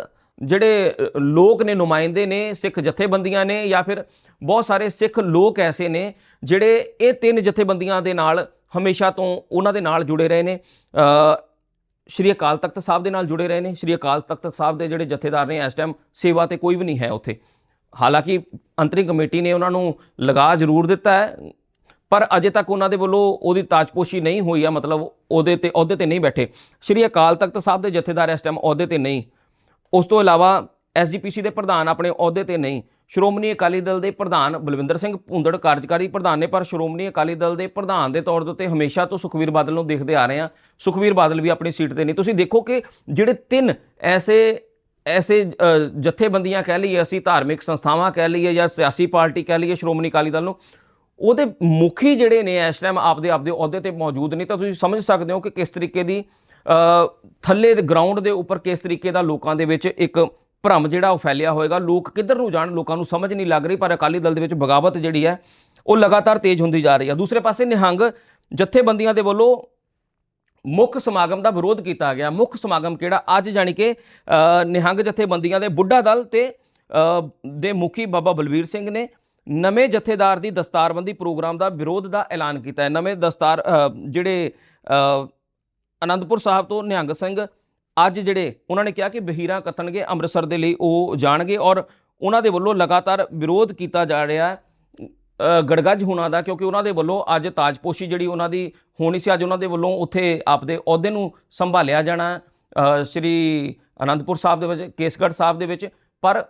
ਜਿਹੜੇ ਲੋਕ ਨੇ, ਨੁਮਾਇੰਦੇ ਨੇ, ਸਿੱਖ ਜਥੇਬੰਦੀਆਂ ਨੇ ਜਾਂ ਫਿਰ ਬਹੁਤ ਸਾਰੇ ਸਿੱਖ ਲੋਕ ਐਸੇ ਨੇ ਜਿਹੜੇ ਇਹ ਤਿੰਨ ਜਥੇਬੰਦੀਆਂ ਦੇ ਨਾਲ ਹਮੇਸ਼ਾ ਤੋਂ ਉਹਨਾਂ ਦੇ ਨਾਲ ਜੁੜੇ ਰਹੇ ਨੇ ਸ਼੍ਰੀ ਅਕਾਲ ਤਖਤ ਸਾਹਿਬ ਦੇ ਨਾਲ ਜੁੜੇ ਰਹੇ ਨੇ। ਸ਼੍ਰੀ ਅਕਾਲ ਤਖਤ ਸਾਹਿਬ ਦੇ ਜਿਹੜੇ ਜਥੇਦਾਰ ਨੇ ਇਸ ਟਾਈਮ ਸੇਵਾ ਤੇ ਕੋਈ ਵੀ ਨਹੀਂ ਹੈ ਉੱਥੇ। ਹਾਲਾਂਕਿ ਅੰਤਰਿਮ ਕਮੇਟੀ ਨੇ ਉਹਨਾਂ ਨੂੰ ਲਗਾ ਜ਼ਰੂਰ ਦਿੱਤਾ ਹੈ, ਪਰ ਅਜੇ ਤੱਕ ਉਹਨਾਂ ਦੇ ਵੱਲੋਂ ਉਹਦੀ ਤਾਜਪੋਸ਼ੀ ਨਹੀਂ ਹੋਈ ਆ, ਮਤਲਬ ਉਹਦੇ ਤੇ, ਅਹੁਦੇ ਤੇ ਨਹੀਂ ਬੈਠੇ। ਸ਼੍ਰੀ ਅਕਾਲ ਤਖਤ ਸਾਹਿਬ ਦੇ ਜਥੇਦਾਰ ਇਸ ਟਾਈਮ ਅਹੁਦੇ ਤੇ ਨਹੀਂ। ਉਸ ਤੋਂ ਇਲਾਵਾ ਐਸਜੀਪੀਸੀ ਦੇ ਪ੍ਰਧਾਨ ਆਪਣੇ ਅਹੁਦੇ ਤੇ ਨਹੀਂ। ਸ਼੍ਰੋਮਣੀ ਅਕਾਲੀ ਦਲ ਦੇ ਪ੍ਰਧਾਨ ਬਲਵਿੰਦਰ ਸਿੰਘ ਭੁੰਦੜ ਕਾਰਜਕਾਰੀ ਪ੍ਰਧਾਨ ਨੇ, ਪਰ ਸ਼੍ਰੋਮਣੀ ਅਕਾਲੀ ਦਲ ਦੇ ਪ੍ਰਧਾਨ ਦੇ ਤੌਰ ਦੇ ਉੱਤੇ ਹਮੇਸ਼ਾ ਤੋਂ ਸੁਖਵੀਰ ਬਾਦਲ ਨੂੰ ਦੇਖਦੇ ਆ ਰਹੇ ਆ ਸੁਖਵੀਰ ਬਾਦਲ ਵੀ ਆਪਣੀ ਸੀਟ ਤੇ ਨਹੀਂ ਤੁਸੀਂ ਦੇਖੋ ਕਿ ਜਿਹੜੇ ਤਿੰਨ ਐਸੇ ਐਸੇ ਜਥੇਬੰਦੀਆਂ ਕਹਿ ਲਈਏ ਅਸੀਂ, ਧਾਰਮਿਕ ਸੰਸਥਾਵਾਂ ਕਹਿ ਲਈਏ ਜਾਂ ਸਿਆਸੀ ਪਾਰਟੀ ਕਹਿ ਲਈਏ ਸ਼੍ਰੋਮਣੀ ਅਕਾਲੀ ਦਲ ਨੂੰ, ਉਹਦੇ ਮੁਖੀ ਜਿਹੜੇ ਨੇ ਇਸ ਟਾਈਮ ਆਪਦੇ ਆਪਦੇ ਅਹੁਦੇ ਤੇ ਮੌਜੂਦ ਨਹੀਂ ਤਾਂ ਤੁਸੀਂ ਸਮਝ ਸਕਦੇ ਹੋ ਕਿ ਕਿਸ ਤਰੀਕੇ ਦੀ ਥੱਲੇ ਦੇ ਗਰਾਊਂਡ ਦੇ ਉੱਪਰ ਕਿਸ ਤਰੀਕੇ ਦਾ ਲੋਕਾਂ ਦੇ ਵਿੱਚ ਇੱਕ ਭਰਮ ਜਿਹੜਾ ਉਹ ਫੈਲਿਆ ਹੋਏਗਾ, ਲੋਕ ਕਿੱਧਰ ਨੂੰ ਜਾਣ, ਲੋਕਾਂ ਨੂੰ ਸਮਝ ਨਹੀਂ ਲੱਗ ਰਹੀ, ਪਰ ਅਕਾਲੀ ਦਲ ਦੇ ਵਿੱਚ ਬਗਾਵਤ ਜਿਹੜੀ ਹੈ, ਉਹ ਲਗਾਤਾਰ ਤੇਜ਼ ਹੁੰਦੀ ਜਾ ਰਹੀ ਹੈ। ਦੂਸਰੇ ਪਾਸੇ ਨਿਹੰਗ ਜਥੇਬੰਦੀਆਂ ਦੇ ਵੱਲੋਂ ਮੁੱਖ ਸਮਾਗਮ ਦਾ ਵਿਰੋਧ ਕੀਤਾ ਗਿਆ। ਮੁੱਖ ਸਮਾਗਮ ਕਿਹੜਾ? ਅੱਜ ਜਾਣੀ ਕਿ ਨਿਹੰਗ ਜਥੇਬੰਦੀਆਂ ਦੇ ਬੁੱਢਾ ਦਲ ਤੇ ਦੇ ਮੁਖੀ ਬਾਬਾ ਬਲਵੀਰ ਸਿੰਘ ਨੇ ਨਵੇਂ ਜਥੇਦਾਰ ਦੀ ਦਸਤਾਰਬੰਦੀ ਪ੍ਰੋਗਰਾਮ ਦਾ ਵਿਰੋਧ ਦਾ ਐਲਾਨ ਕੀਤਾ ਹੈ। ਨਵੇਂ ਦਸਤਾਰ ਜਿਹੜੇ ਅਨੰਦਪੁਰ ਸਾਹਿਬ ਤੋਂ ਨਿਹੰਗ ਸਿੰਘ ਅੱਜ ਜਿਹੜੇ ਉਹਨਾਂ ਨੇ ਕਿਹਾ ਕਿ ਬਹੀਰਾਂ ਕਤਣਗੇ ਅੰਮ੍ਰਿਤਸਰ ਦੇ ਲਈ ਉਹ ਜਾਣਗੇ ਔਰ ਉਹਨਾਂ ਦੇ ਵੱਲੋਂ ਲਗਾਤਾਰ ਵਿਰੋਧ ਕੀਤਾ ਜਾ ਰਿਹਾ ਹੈ ਗੜਗੱਜ ਹੋਣਾ ਦਾ, ਕਿਉਂਕਿ ਉਹਨਾਂ ਦੇ ਵੱਲੋਂ ਅੱਜ ਤਾਜਪੋਸ਼ੀ ਜਿਹੜੀ ਉਹਨਾਂ ਦੀ ਹੋਣੀ ਸੀ, ਅੱਜ ਉਹਨਾਂ ਦੇ ਵੱਲੋਂ ਉੱਥੇ ਆਪਦੇ ਅਹੁਦੇ ਨੂੰ ਸੰਭਾਲਿਆ ਜਾਣਾ ਸ਼੍ਰੀ ਅਨੰਦਪੁਰ ਸਾਹਿਬ ਦੇ ਵਿੱਚ, ਕੇਸਗੜ੍ਹ ਸਾਹਿਬ ਦੇ ਵਿੱਚ, ਪਰ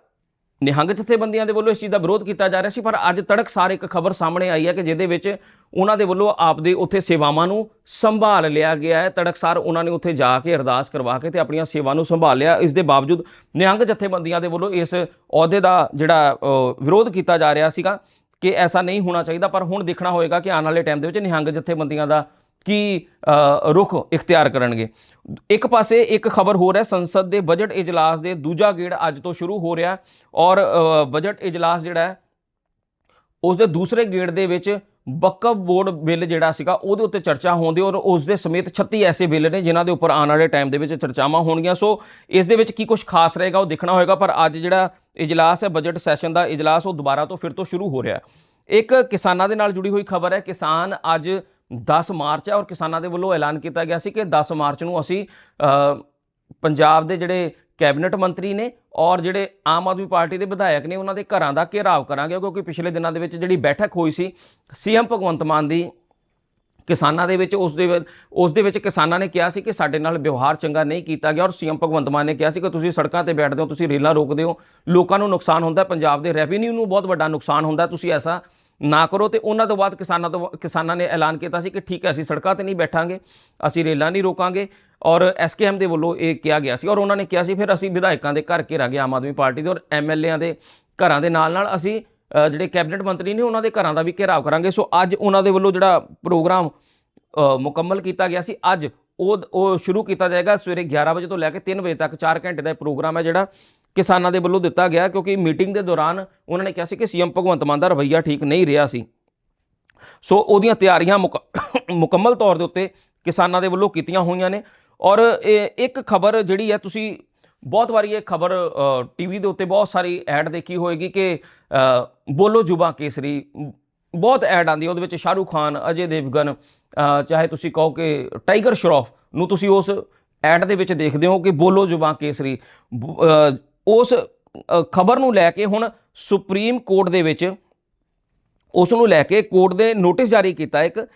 ਨਿਹੰਗ ਜਥੇਬੰਦੀਆਂ ਦੇ ਵੱਲੋਂ ਇਸ ਚੀਜ਼ ਦਾ ਵਿਰੋਧ ਕੀਤਾ ਜਾ ਰਿਹਾ ਸੀ ਪਰ ਅੱਜ ਤੜਕਸਾਰ ਇੱਕ ਖਬਰ ਸਾਹਮਣੇ ਆਈ ਹੈ ਕਿ ਜਿਹਦੇ ਵਿੱਚ ਉਹਨਾਂ ਦੇ ਵੱਲੋਂ ਆਪਦੇ ਉੱਥੇ ਸੇਵਾਵਾਂ ਨੂੰ ਸੰਭਾਲ ਲਿਆ ਗਿਆ ਹੈ। ਤੜਕਸਾਰ ਉਹਨਾਂ ਨੇ ਉੱਥੇ ਜਾ ਕੇ ਅਰਦਾਸ ਕਰਵਾ ਕੇ ਤੇ ਆਪਣੀਆਂ ਸੇਵਾ ਨੂੰ ਸੰਭਾਲ ਲਿਆ। ਇਸ ਦੇ ਬਾਵਜੂਦ ਨਿਹੰਗ ਜਥੇਬੰਦੀਆਂ ਦੇ ਵੱਲੋਂ ਇਸ ਅਹੁਦੇ ਦਾ ਜਿਹੜਾ ਵਿਰੋਧ ਕੀਤਾ ਜਾ ਰਿਹਾ ਸੀਗਾ ਕਿ ਐਸਾ ਨਹੀਂ ਹੋਣਾ ਚਾਹੀਦਾ ਪਰ ਹੁਣ ਦੇਖਣਾ ਹੋਏਗਾ ਕਿ ਆਉਣ ਵਾਲੇ ਟਾਈਮ ਦੇ ਵਿੱਚ ਨਿਹੰਗ ਜਥੇਬੰਦੀਆਂ ਦਾ ਕੀ ਅ, ਰੁਖ ਇਖਤਿਆਰ ਕਰਨਗੇ। ਇੱਕ ਪਾਸੇ ਇੱਕ ਖਬਰ ਹੋਰ ਹੈ, ਸੰਸਦ ਦੇ ਬਜਟ ਇਜਲਾਸ ਦੇ ਦੂਜਾ ਗੇੜ ਅੱਜ ਤੋਂ ਸ਼ੁਰੂ ਹੋ ਰਿਹਾ ਔਰ ਬਜਟ ਇਜਲਾਸ ਜਿਹੜਾ ਹੈ ਉਸ ਦੇ ਦੂਸਰੇ ਗੇੜ ਦੇ ਵਿੱਚ ਬੱਕਬ ਬੋਰਡ ਬਿੱਲ ਜਿਹੜਾ ਸੀਗਾ, ਉਹਦੇ ਉੱਤੇ ਚਰਚਾ ਹੋਣੀ ਔਰ ਉਸ ਦੇ ਸਮੇਤ 36 ਐਸੇ ਬਿੱਲ ਨੇ ਜਿਨ੍ਹਾਂ ਦੇ ਉੱਪਰ ਆਉਣ ਵਾਲੇ ਟਾਈਮ ਦੇ ਵਿੱਚ ਚਰਚਾਵਾਂ ਹੋਣਗੀਆਂ। ਸੋ, ਇਸ ਦੇ ਵਿੱਚ ਕੀ ਕੁਝ ਖਾਸ ਰਹੇਗਾ, ਉਹ ਦੇਖਣਾ ਹੋਏਗਾ, ਪਰ ਅੱਜ ਜਿਹੜਾ ਇਜਲਾਸ ਹੈ, ਬਜਟ ਸੈਸ਼ਨ ਦਾ ਇਜਲਾਸ, ਉਹ ਦੁਬਾਰਾ ਤੋਂ ਫਿਰ ਤੋਂ ਸ਼ੁਰੂ ਹੋ ਰਿਹਾ ਇੱਕ ਕਿਸਾਨਾਂ ਦੇ ਨਾਲ ਜੁੜੀ ਹੋਈ ਖਬਰ ਹੈ, ਕਿਸਾਨ ਅੱਜ 10 ਮਾਰਚ ਹੈ ਔਰ ਕਿਸਾਨਾਂ ਦੇ ਵੱਲੋਂ ਐਲਾਨ ਕੀਤਾ ਗਿਆ ਸੀ ਕਿ 10 ਮਾਰਚ ਨੂੰ ਅਸੀਂ ਪੰਜਾਬ ਦੇ ਜਿਹੜੇ ਕੈਬਨਿਟ ਮੰਤਰੀ ਨੇ ਔਰ ਜਿਹੜੇ ਆਮ ਆਦਮੀ ਪਾਰਟੀ ਦੇ ਵਿਧਾਇਕ ਨੇ ਉਹਨਾਂ ਦੇ ਘਰਾਂ ਦਾ ਘੇਰਾਵ ਕਰਾਂਗੇ ਕਿਉਂਕਿ ਪਿਛਲੇ ਦਿਨਾਂ ਦੇ ਵਿੱਚ ਜਿਹੜੀ ਬੈਠਕ ਹੋਈ ਸੀ, ਸੀਐਮ ਭਗਵੰਤ ਮਾਨ ਦੀ ਕਿਸਾਨਾਂ ਦੇ ਵਿੱਚ ਉਸ ਦੇ ਉਸ ਦੇ ਵਿੱਚ ਕਿਸਾਨਾਂ ਨੇ ਕਿਹਾ ਸੀ ਕਿ ਸਾਡੇ ਨਾਲ ਵਿਵਹਾਰ ਚੰਗਾ ਨਹੀਂ ਕੀਤਾ ਗਿਆ ਔਰ ਸੀਐਮ ਭਗਵੰਤ ਮਾਨ ਨੇ ਕਿਹਾ ਸੀ ਕਿ ਤੁਸੀਂ ਸੜਕਾਂ ਤੇ ਬੈਠਦੇ ਹੋ, ਤੁਸੀਂ ਰੇਲਾਂ ਰੋਕਦੇ ਹੋ, ਲੋਕਾਂ ਨੂੰ ਨੁਕਸਾਨ ਹੁੰਦਾ, ਪੰਜਾਬ ਦੇ ਰੈਵਨਿਊ ਨੂੰ ਬਹੁਤ ਵੱਡਾ ਨੁਕਸਾਨ ਹੁੰਦਾ, ਤੁਸੀਂ ਐਸਾ ਨਾ ਕਰੋ ਤੇ ਉਹਨਾਂ ਤੋਂ ਬਾਅਦ ਕਿਸਾਨਾਂ ਤੋਂ ਕਿਸਾਨਾਂ ਨੇ ਐਲਾਨ ਕੀਤਾ ਸੀ ਕਿ ਠੀਕ ਹੈ, ਅਸੀਂ ਸੜਕਾਂ ਤੇ ਨਹੀਂ ਬੈਠਾਂਗੇ, ਅਸੀਂ ਰੇਲਾਂ ਨਹੀਂ ਰੋਕਾਂਗੇ। ਔਰ ਐਸਕੇਐਮ ਦੇ ਵੱਲੋਂ ਇਹ ਕਿਹਾ ਗਿਆ ਸੀ ਔਰ ਉਹਨਾਂ ਨੇ ਕਿਹਾ ਸੀ, ਫਿਰ ਅਸੀਂ ਵਿਧਾਇਕਾਂ ਦੇ ਘਰ ਘੇਰਾਂਗੇ ਆਮ ਆਦਮੀ ਪਾਰਟੀ ਦੇ ਔਰ ਐਮਐਲਏਆਂ ਦੇ ਘਰਾਂ ਦੇ ਨਾਲ ਨਾਲ ਅਸੀਂ ਜਿਹੜੇ ਕੈਬਨਿਟ ਮੰਤਰੀ ਨੇ ਉਹਨਾਂ ਦੇ ਘਰਾਂ ਦਾ ਵੀ ਘੇਰਾਵ ਕਰਾਂਗੇ। ਸੋ ਅੱਜ ਉਹਨਾਂ ਦੇ ਵੱਲੋਂ ਜਿਹੜਾ ਪ੍ਰੋਗਰਾਮ ਮੁਕੰਮਲ ਕੀਤਾ ਗਿਆ ਸੀ। ਅੱਜ ਉਹ ਉਹ ਸ਼ੁਰੂ ਕੀਤਾ ਜਾਏਗਾ ਸਵੇਰੇ 11 ਵਜੇ ਤੋਂ ਲੈ ਕੇ 3 ਵਜੇ ਤੱਕ 4 ਘੰਟੇ ਦਾ ਇਹ ਪ੍ਰੋਗਰਾਮ ਹੈ ਜਿਹੜਾ। ਕਿਸਾਨਾਂ ਦੇ ਵੱਲੋਂ ਦਿੱਤਾ ਗਿਆ ਕਿਉਂਕਿ ਮੀਟਿੰਗ ਦੇ ਦੌਰਾਨ ਉਹਨਾਂ ਨੇ ਕਿਹਾ ਸੀ ਕਿ ਸੀਐਮ ਭਗਵੰਤ ਮਾਨ ਦਾ ਰਵੱਈਆ ਠੀਕ ਨਹੀਂ ਰਿਹਾ ਸੀ। ਸੋ ਉਹਦੀਆਂ ਤਿਆਰੀਆਂ ਮੁਕ- ਮੁਕੰਮਲ ਤੌਰ ਦੇ ਉੱਤੇ ਕਿਸਾਨਾਂ ਦੇ ਵੱਲੋਂ ਕੀਤੀਆਂ ਹੋਈਆਂ ਨੇ ਔਰ ਇਹ ਇੱਕ ਖਬਰ ਜਿਹੜੀ ਹੈ, ਤੁਸੀਂ ਬਹੁਤ ਵਾਰੀ ਇਹ ਖਬਰ ਟੀਵੀ ਦੇ ਉੱਤੇ ਬਹੁਤ ਸਾਰੀ ਐਡ ਦੇਖੀ ਹੋਏਗੀ ਕਿ ਬੋਲੋ ਜੁਬਾ ਕੇਸਰੀ, ਬਹੁਤ ਐਡ ਆਉਂਦੀ ਹੈ, ਉਹਦੇ ਵਿੱਚ ਸ਼ਾਹਰੂਖ ਖਾਨ, ਅਜੇ ਦੇਵਗਨ ਚਾਹੇ ਤੁਸੀਂ ਕਹੋ ਕਿ ਟਾਈਗਰ ਸ਼ਰੋਫ ਨੂੰ ਤੁਸੀਂ ਉਸ ਐਡ ਦੇ ਵਿੱਚ ਦੇਖਦੇ ਹੋ ਕਿ ਬੋਲੋ ਜੁਬਾ ਕੇਸਰੀ, ਬ- ਉਸ ਖਬਰ ਨੂੰ ਲੈ ਕੇ ਹੁਣ ਸੁਪਰੀਮ ਕੋਰਟ ਦੇ ਵਿੱਚ ਉਸ ਨੂੰ ਲੈ ਕੇ ਕੋਰਟ ਦੇ ਨੋਟਿਸ ਜਾਰੀ ਕੀਤਾ ਇੱਕ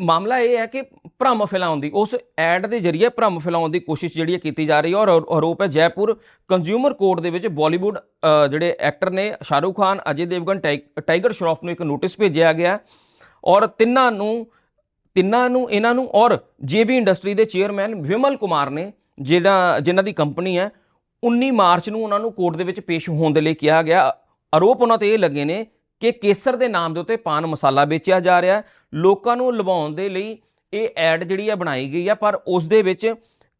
ਮਾਮਲਾ ਇਹ ਹੈ ਕਿ ਭ੍ਰਮ ਫੈਲਾਉਣ ਦੀ, ਉਸ ਐਡ ਦੇ ਜ਼ਰੀਏ ਭ੍ਰਮ ਫੈਲਾਉਣ ਦੀ ਕੋਸ਼ਿਸ਼ ਜਿਹੜੀ ਹੈ ਕੀਤੀ ਜਾ ਰਹੀ ਹੈ ਔਰ ਆਰੋਪ ਹੈ ਜੈਪੁਰ ਕੰਜ਼ਿਊਮਰ ਕੋਰਟ ਦੇ ਵਿੱਚ ਬਾਲੀਵੁੱਡ ਜਿਹੜੇ ਐਕਟਰ ਨੇ ਸ਼ਾਹਰੂਖ ਖਾਨ ਅਜੇ ਦੇਵਗਨ, ਟਾਈ- ਟਾਈਗਰ ਸ਼ਰੋਫ ਨੂੰ ਇੱਕ ਨੋਟਿਸ ਭੇਜਿਆ ਗਿਆ ਔਰ ਤਿੰਨਾਂ ਨੂੰ ਤਿੰਨਾਂ ਨੂੰ, ਇਹਨਾਂ ਨੂੰ ਔਰ ਜੇਬੀ ਇੰਡਸਟਰੀ ਦੇ ਚੇਅਰਮੈਨ ਵਿਮਲ ਕੁਮਾਰ ਨੇ ਜਿਹੜਾ ਜਿਨ੍ਹਾਂ ਦੀ ਕੰਪਨੀ ਹੈ 19 ਮਾਰਚ ਨੂੰ ਉਹਨਾਂ ਨੂੰ ਕੋਰਟ ਦੇ ਵਿੱਚ ਪੇਸ਼ ਹੋਣ ਦੇ ਲਈ ਕਿਹਾ ਗਿਆ। ਆਰੋਪ ਉਹਨਾਂ ਤੇ ਇਹ ਲੱਗੇ ਨੇ ਕਿ ਕੇਸਰ ਦੇ ਨਾਮ ਦੇ ਉੱਤੇ ਪਾਨ ਮਸਾਲਾ ਵੇਚਿਆ ਜਾ ਰਿਹਾ ਲੋਕਾਂ ਨੂੰ ਲਵਾਉਣ ਦੇ ਲਈ ਇਹ ਐਡ ਜਿਹੜੀ ਆ ਬਣਾਈ ਗਈ ਆ, ਪਰ ਉਸ ਦੇ ਵਿੱਚ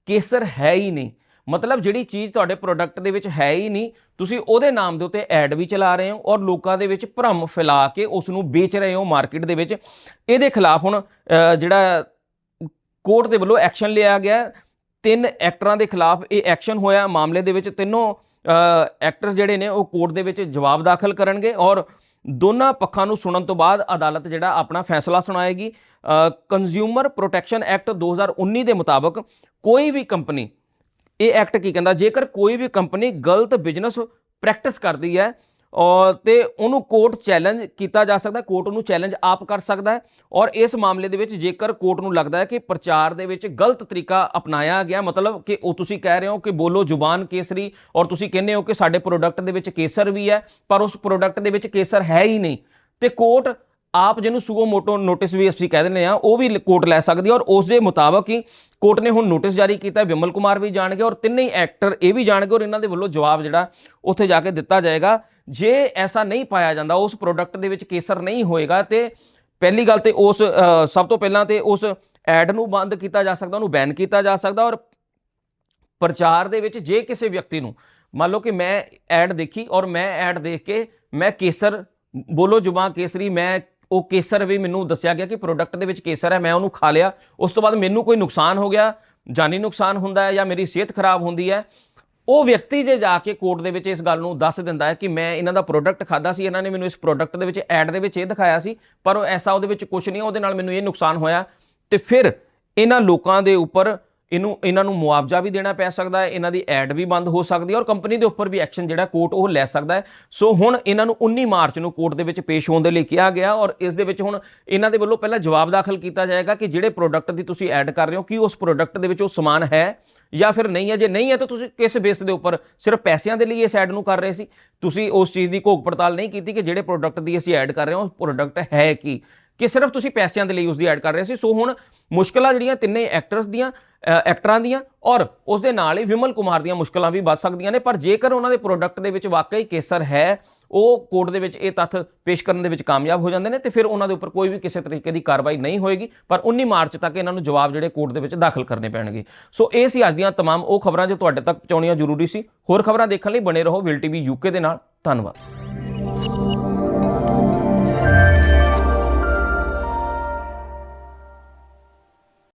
ਕੇਸਰ ਹੈ ਹੀ ਨਹੀਂ। ਮਤਲਬ ਜਿਹੜੀ ਚੀਜ਼ ਤੁਹਾਡੇ ਪ੍ਰੋਡਕਟ ਦੇ ਵਿੱਚ ਹੈ ਹੀ ਨਹੀਂ, ਤੁਸੀਂ ਉਹਦੇ ਨਾਮ ਦੇ ਉੱਤੇ ਐਡ ਵੀ ਚਲਾ ਰਹੇ ਹੋ ਔਰ ਲੋਕਾਂ ਦੇ ਵਿੱਚ ਭਰਮ ਫੈਲਾ ਕੇ ਉਸ ਨੂੰ ਵੇਚ ਰਹੇ ਹੋ ਮਾਰਕੀਟ ਦੇ ਵਿੱਚ। ਇਹਦੇ ਖਿਲਾਫ ਹੁਣ ਜਿਹੜਾ ਕੋਰਟ ਦੇ ਵੱਲੋਂ ਐਕਸ਼ਨ ਲਿਆ ਗਿਆ। ਤਿੰਨ ਐਕਟਰਾਂ ਦੇ ਖਿਲਾਫ ਇਹ ਐਕਸ਼ਨ ਹੋਇਆ। ਮਾਮਲੇ ਦੇ ਵਿੱਚ ਤਿੰਨੋਂ ਐਕਟਰਸ ਜਿਹੜੇ ਨੇ ਉਹ ਕੋਰਟ ਦੇ ਵਿੱਚ ਜਵਾਬ ਦਾਖਲ ਕਰਨਗੇ ਔਰ ਦੋਨਾਂ ਪੱਖਾਂ ਨੂੰ ਸੁਣਨ ਤੋਂ ਬਾਅਦ ਅਦਾਲਤ ਜਿਹੜਾ ਆਪਣਾ ਫੈਸਲਾ ਸੁਣਾਏਗੀ। ਕੰਜ਼ਿਊਮਰ ਪ੍ਰੋਟੈਕਸ਼ਨ ਐਕਟ 2019 ਦੇ ਮੁਤਾਬਕ ਕੋਈ ਵੀ ਕੰਪਨੀ, ਇਹ ਐਕਟ ਕੀ ਕਹਿੰਦਾ? ਜੇਕਰ ਕੋਈ ਵੀ ਕੰਪਨੀ ਗਲਤ ਬਿਜ਼ਨਸ ਪ੍ਰੈਕਟਿਸ ਕਰਦੀ ਹੈ ਔਰ ਤੇ ਉਹਨੂੰ ਕੋਰਟ ਚੈਲੰਜ ਕੀਤਾ ਜਾ ਸਕਦਾ ਕੋਰਟ ਉਹਨੂੰ ਚੈਲੰਜ ਆਪ ਕਰ ਸਕਦਾ ਹੈ ਔਰ ਇਸ ਮਾਮਲੇ ਦੇ ਵਿੱਚ ਜੇਕਰ ਕੋਰਟ ਨੂੰ ਲੱਗਦਾ ਹੈ ਕਿ ਪ੍ਰਚਾਰ ਦੇ ਵਿੱਚ ਗਲਤ ਤਰੀਕਾ ਅਪਣਾਇਆ ਗਿਆ, ਮਤਲਬ ਕਿ ਉਹ ਤੁਸੀਂ ਕਹਿ ਰਹੇ ਹੋ ਕਿ ਬੋਲੋ ਜ਼ੁਬਾਨ ਕੇਸਰੀ ਔਰ ਤੁਸੀਂ ਕਹਿੰਦੇ ਹੋ ਕਿ ਸਾਡੇ ਪ੍ਰੋਡਕਟ ਦੇ ਵਿੱਚ ਕੇਸਰ ਵੀ ਹੈ, ਪਰ ਉਸ ਪ੍ਰੋਡਕਟ ਦੇ ਵਿੱਚ ਕੇਸਰ ਹੈ ਹੀ ਨਹੀਂ, ਤੇ ਕੋਰਟ ਆਪ ਜਿਹਨੂੰ ਸੁਗੋ ਮੋਟੋ ਨੋਟਿਸ ਵੀ ਅਸੀਂ ਕਹਿ ਦਿੰਦੇ ਆ ਉਹ ਵੀ ਕੋਰਟ ਲੈ ਸਕਦੀ ਹੈ ਔਰ ਉਸ ਦੇ ਮੁਤਾਬਕ ਹੀ ਕੋਰਟ ਨੇ ਹੁਣ ਨੋਟਿਸ ਜਾਰੀ ਕੀਤਾ ਹੈ ਵਿਮਲ ਕੁਮਾਰ ਵੀ ਜਾਣਗੇ ਔਰ ਤਿੰਨੇ ਹੀ ਐਕਟਰ ਇਹ ਵੀ ਜਾਣਗੇ ਔਰ ਇਹਨਾਂ ਦੇ ਵੱਲੋਂ ਜਵਾਬ ਜਿਹੜਾ ਉੱਥੇ ਜਾ ਕੇ ਦਿੱਤਾ ਜਾਏਗਾ। ਜੇ ਐਸਾ ਨਹੀਂ ਪਾਇਆ ਜਾਂਦਾ, ਉਸ ਪ੍ਰੋਡਕਟ ਦੇ ਵਿੱਚ ਕੇਸਰ ਨਹੀਂ ਹੋਏਗਾ ਤੇ ਪਹਿਲੀ ਗੱਲ ਤੇ ਉਸ ਸਭ ਤੋਂ ਪਹਿਲਾਂ ਤੇ ਉਸ ਐਡ ਨੂੰ ਬੰਦ ਕੀਤਾ ਜਾ ਸਕਦਾ, ਉਹਨੂੰ ਬੈਨ ਕੀਤਾ ਜਾ ਸਕਦਾ ਔਰ ਪ੍ਰਚਾਰ ਦੇ ਵਿੱਚ ਜੇ ਕਿਸੇ ਵਿਅਕਤੀ ਨੂੰ, ਮੰਨ ਲਓ ਕਿ ਮੈਂ ਐਡ ਦੇਖੀ ਔਰ ਮੈਂ ਐਡ ਦੇਖ ਕੇ ਮੈਂ ਕੇਸਰ ਬੋਲੋ ਜੁਬਾਨ ਕੇਸਰੀ, ਮੈਂ ਉਹ ਕੇਸਰ ਵੀ ਮੈਨੂੰ ਦੱਸਿਆ ਗਿਆ ਕਿ ਪ੍ਰੋਡਕਟ ਦੇ ਵਿੱਚ ਕੇਸਰ ਹੈ, ਮੈਂ ਉਹਨੂੰ ਖਾ ਲਿਆ, ਉਸ ਤੋਂ ਬਾਅਦ ਮੈਨੂੰ ਕੋਈ ਨੁਕਸਾਨ ਹੋ ਗਿਆ, ਜਾਨੀ ਨੁਕਸਾਨ ਹੁੰਦਾ ਹੈ ਜਾਂ ਮੇਰੀ ਸਿਹਤ ਖਰਾਬ ਹੁੰਦੀ ਹੈ ਉਹ ਵਿਅਕਤੀ ਜੇ ਜਾ ਕੇ ਕੋਰਟ ਦੇ ਵਿੱਚ ਇਸ ਗੱਲ ਨੂੰ ਦੱਸ ਦਿੰਦਾ ਹੈ ਕਿ ਮੈਂ ਇਹਨਾਂ ਦਾ ਪ੍ਰੋਡਕਟ ਖਾਦਾ ਸੀ, ਇਹਨਾਂ ਨੇ ਮੈਨੂੰ ਇਸ ਪ੍ਰੋਡਕਟ ਦੇ ਵਿੱਚ ਐਡ ਦੇ ਵਿੱਚ ਇਹ ਦਿਖਾਇਆ ਸੀ, ਪਰ ਉਹ ਐਸਾ ਉਹਦੇ ਵਿੱਚ ਕੁਝ ਨਹੀਂ, ਉਹਦੇ ਨਾਲ ਮੈਨੂੰ ਇਹ ਨੁਕਸਾਨ ਹੋਇਆ ਤੇ ਫਿਰ ਇਹਨਾਂ ਲੋਕਾਂ ਦੇ ਉੱਪਰ ਇਹਨੂੰ, ਇਹਨਾਂ ਨੂੰ ਮੁਆਵਜ਼ਾ ਵੀ ਦੇਣਾ ਪੈ ਸਕਦਾ ਹੈ, ਇਹਨਾਂ ਦੀ ਐਡ ਵੀ ਬੰਦ ਹੋ ਸਕਦੀ ਹੈ ਔਰ ਕੰਪਨੀ ਦੇ ਉੱਪਰ ਵੀ ਐਕਸ਼ਨ ਜਿਹੜਾ ਕੋਰਟ ਉਹ ਲੈ ਸਕਦਾ ਹੈ। ਸੋ ਹੁਣ ਇਹਨਾਂ ਨੂੰ 19 ਮਾਰਚ ਨੂੰ ਕੋਰਟ ਦੇ ਵਿੱਚ ਪੇਸ਼ ਹੋਣ ਦੇ ਲਈ ਕਿਹਾ ਗਿਆ ਔਰ ਇਸ ਦੇ ਵਿੱਚ ਹੁਣ ਇਹਨਾਂ ਦੇ ਵੱਲੋਂ ਪਹਿਲਾਂ ਜਵਾਬ ਦਾਖਲ ਕੀਤਾ ਜਾਏਗਾ ਕਿ ਜਿਹੜੇ ਪ੍ਰੋਡਕਟ ਦੀ ਤੁਸੀਂ ਐਡ ਕਰ ਰਹੇ ਹੋ, ਕੀ ਉਸ ਪ੍ਰੋਡਕਟ ਦੇ ਵਿੱਚ ਉਹ ਸਮਾਨ ਹੈ? ਜਾਂ ਫਿਰ ਨਹੀਂ ਹੈ, ਜੇ ਨਹੀਂ ਹੈ ਤਾਂ ਤੁਸੀਂ ਕਿਸ ਬੇਸ ਦੇ ਉੱਪਰ? ਸਿਰਫ ਪੈਸਿਆਂ ਦੇ ਲਈ ਇਸ ਐਡ ਨੂੰ ਕਰ ਰਹੇ ਸੀ। ਤੁਸੀਂ ਉਸ ਚੀਜ਼ ਦੀ ਘੋਖ ਪੜਤਾਲ ਨਹੀਂ ਕੀਤੀ ਕਿ ਜਿਹੜੇ ਪ੍ਰੋਡਕਟ ਦੀ ਅਸੀਂ ਐਡ ਕਰ ਰਹੇ ਹਾਂ, ਉਹ ਪ੍ਰੋਡਕਟ ਹੈ ਕੀ? ਕਿ ਸਿਰਫ ਤੁਸੀਂ ਪੈਸਿਆਂ ਦੇ ਲਈ ਉਸ ਦੀ ਐਡ ਕਰ ਰਹੇ ਸੀ। ਸੋ ਹੁਣ ਮੁਸ਼ਕਲਾਂ ਜਿਹੜੀਆਂ ਤਿੰਨੇ ਐਕਟਰਸ ਦੀਆਂ ਐਕਟਰਾਂ ਦੀਆਂ ਔਰ ਉਸ ਦੇ ਨਾਲ ਹੀ ਵਿਮਲ ਕੁਮਾਰ ਦੀਆਂ ਮੁਸ਼ਕਲਾਂ ਵੀ ਵੱਧ ਸਕਦੀਆਂ ਨੇ। ਪਰ ਜੇਕਰ ਉਹਨਾਂ ਦੇ ਪ੍ਰੋਡਕਟ ਦੇ ਵਿੱਚ ਵਾਕਈ ਕੇਸਰ ਹੈ ਉਹ ਕੋਰਟ ਦੇ ਵਿੱਚ ਇਹ ਤੱਥ ਪੇਸ਼ ਕਰਨ ਦੇ ਵਿੱਚ ਕਾਮਯਾਬ ਹੋ ਜਾਂਦੇ ਨੇ ਤੇ ਫਿਰ ਉਹਨਾਂ ਦੇ ਉੱਪਰ ਕੋਈ ਵੀ ਕਿਸੇ ਤਰੀਕੇ ਦੀ ਕਾਰਵਾਈ ਨਹੀਂ ਹੋਏਗੀ ਪਰ 19 ਮਾਰਚ ਤੱਕ ਇਹਨਾਂ ਨੂੰ ਜਵਾਬ ਜਿਹੜੇ ਕੋਰਟ ਦੇ ਵਿੱਚ ਦਾਖਲ ਕਰਨੇ ਪੈਣਗੇ ਸੋ ਇਹ ਸੀ ਅੱਜ ਦੀਆਂ तमाम ਉਹ ਖਬਰਾਂ ਜੋ ਤੁਹਾਡੇ ਤੱਕ ਪਹੁੰਚਾਉਣੀਆਂ ਜ਼ਰੂਰੀ ਸੀ ਹੋਰ ਖਬਰਾਂ ਦੇਖਣ ਲਈ ਬਣੇ ਰਹੋ ਵਿਲ ਟੀਵੀ ਯੂਕੇ ਦੇ ਨਾਲ ਧੰਨਵਾਦ